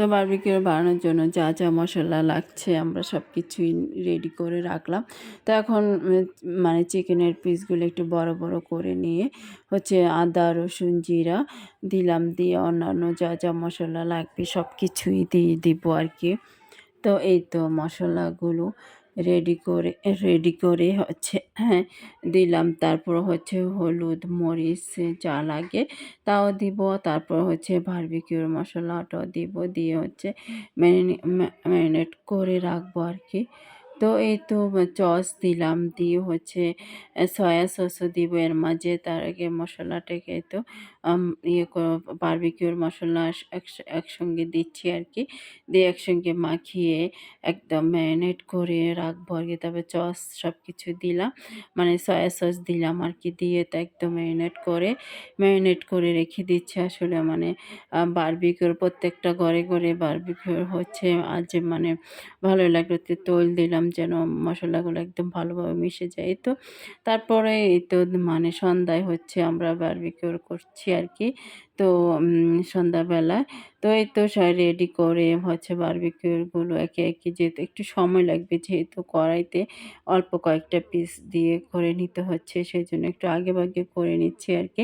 তো বারবিকিউ বানানোর জন্য যা যা মশলা লাগছে আমরা সব কিছুই রেডি করে রাখলাম। তো এখন মানে চিকেনের পিসগুলো একটু বড় বড় করে নিয়ে হচ্ছে আদা, রসুন, জিরা দিলাম, দিয়ে অন্যান্য যা যা মশলা লাগবে সব কিছুই দিয়ে দিব আর কি তো এই তো মশলাগুলো রেডি করে রেডি করে হচ্ছে হ্যাঁ দিলাম। তারপর হচ্ছে হলুদ, মরিচ চা লাগে তাও দিব। তারপর হচ্ছে বারবিকিউর মশলাটাও দিব। দিয়ে হচ্ছে ম্যারিনেট করে রাখব আর কি। তো এই তো চস দিলাম, দিয়ে হচ্ছে সয়া সসও দিব এর মাঝে, তার আগে মশলাটাকে তো ইয়ে বারবিকিউর মশলা একস- একসঙ্গে দিচ্ছি আর কি, দিয়ে একসঙ্গে মাখিয়ে একদম ম্যারিনেট করে রাখব আর কি, তারপরে চস সব কিছু দিলাম মানে সয়া সস দিলাম আর কি, দিয়ে তো একদম ম্যারিনেট করে ম্যারিনেট করে রেখে দিচ্ছি আসলে মানে বারবিকিউর প্রত্যেকটা ঘরে ঘরে বারবিকিউর হচ্ছে, আজ মানে ভালো লাগল তৈল দিলাম যেন মশলাগুলো একদম ভালোভাবে মিশে যায়। তো, তারপরে এই তো মানে সন্ধ্যায় হচ্ছে আমরা বারবিকিউর করছি আর কি তো উম, সন্ধ্যাবেলায়। তো এই তো রেডি করে হচ্ছে বারবিকিউরগুলো একে একে যেহেতু একটু সময় লাগবে যেহেতু কড়াইতে অল্প কয়েকটা পিস দিয়ে করে নিতে হচ্ছে সেই জন্য একটু আগে ভাগে করে নিচ্ছি আর কি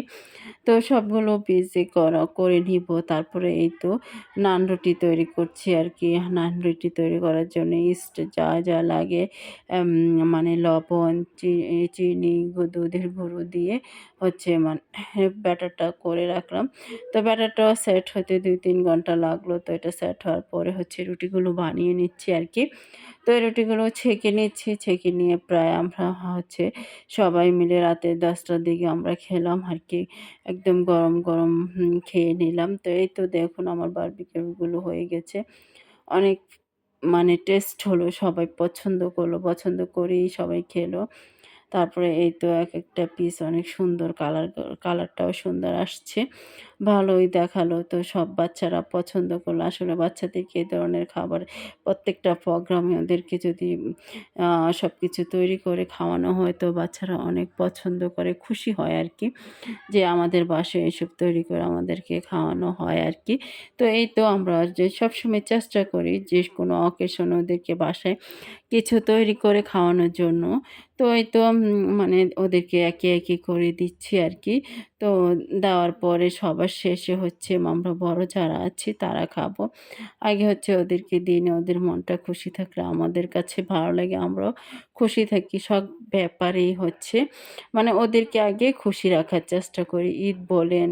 তো সবগুলো পিসে করা করে নিব। তারপরে এই তো নান রুটি তৈরি করছি আর কি নান রুটি তৈরি করার জন্য ইস্ট যা যা লাগে মানে লবণ চিনি দুধের গুঁড়ো দিয়ে হচ্ছে মানে ব্যাটারটা করে রাখলাম। তো ব্যাটারটা সেট হতে দুই তিন ঘণ্টা লাগল, তো এটা সেট হওয়ার পরে হচ্ছে রুটিগুলো বানিয়ে নিচ্ছি আর কি তো এই রুটিগুলো ছেঁকে নিচ্ছি, ছেঁকে নিয়ে প্রায় আমরা হচ্ছে সবাই মিলে রাতে দশটার দিকে আমরা খেলাম আর কি একদম গরম গরম খেয়ে নিলাম। তো এই তো দেখুন আমার বারবিকিউগুলো হয়ে গেছে। অনেক মানে টেস্ট হলো, সবাই পছন্দ করল, পছন্দ করেই সবাই খেলো। তারপরে এই তো এক একটা পিস অনেক সুন্দর কালার কালারটাও সুন্দর আসছে। ভালোই দেখাল তো সব বাচ্চারা পছন্দ করল। আসলে বাচ্চাদেরকে এই ধরনের খাবার, প্রত্যেকটা প্রোগ্রামে ওদেরকে যদি সব কিছু তৈরি করে খাওয়ানো হয় তো বাচ্চারা অনেক পছন্দ করে, খুশি হয় আর কি যে আমাদের বাসায় এসব তৈরি করে আমাদেরকে খাওয়ানো হয় আর কি তো এই তো আমরা যে সবসময় চেষ্টা করি যে কোনো অকেশন ওদেরকে বাসায় কিছু তৈরি করে খাওয়ানোর জন্য। তো এই তো মানে ওদেরকে একে একে করে দিচ্ছি আর কি তো দেওয়ার পরে সবার শেষে হচ্ছে আমরা বড় যারা আছি তারা খাব। আগে হচ্ছে ওদেরকে দিনে ওদের মনটা খুশি থাকলে আমাদের কাছে ভালো লাগে, আমরাও খুশি থাকি। সব ব্যাপারেই হচ্ছে মানে ওদেরকে আগে খুশি রাখার চেষ্টা করি। ঈদ বলেন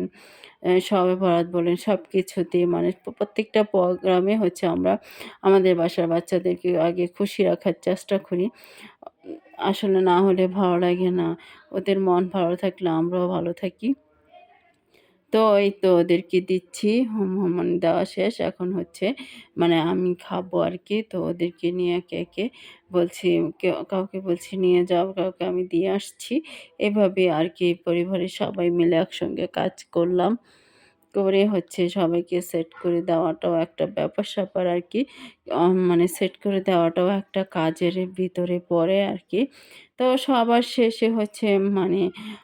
সবে বরাত বলেন সব কিছুতে মানে প্রত্যেকটা প্রোগ্রামে হচ্ছে আমরা আমাদের বাসার বাচ্চাদেরকে আগে খুশি রাখার চেষ্টা করি। আসলে না হলে ভালো লাগে না। ওদের মন ভালো থাকলে আমরাও ভালো থাকি। তো এই তো ওদেরকে দিচ্ছি, হোম, হুম, দেওয়া শেষ। এখন হচ্ছে মানে আমি খাব আর কি তো ওদেরকে নিয়ে একে একে বলছি কেউ কাউকে বলছি নিয়ে যাও, কাউকে আমি দিয়ে আসছি। এভাবে আর কি পরিবারের সবাই মিলে একসঙ্গে কাজ করলাম। করে হচ্ছে সবাইকে সেট করে দেওয়াটাও একটা ব্যাপার স্যাপার আর কি। মানে সেট করে দেওয়াটাও একটা কাজের ভিতরে পড়ে আর কি। তো সবার শেষে হচ্ছে মানে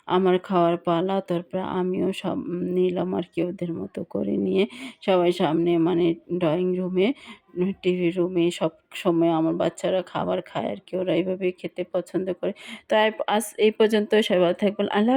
আমার খাওয়ার পালা, তারপর আমিও সব নিলাম আর কি ওদের মতো করে নিয়ে সবাই সামনে মানে ড্রয়িং রুমে টিভি রুমে সব সময় আমার বাচ্চারা খাবার খায় আর কি। ওরা এইভাবেই খেতে পছন্দ করে। তো আজ এই পর্যন্ত সবাই থাকবেন। আল্লাহ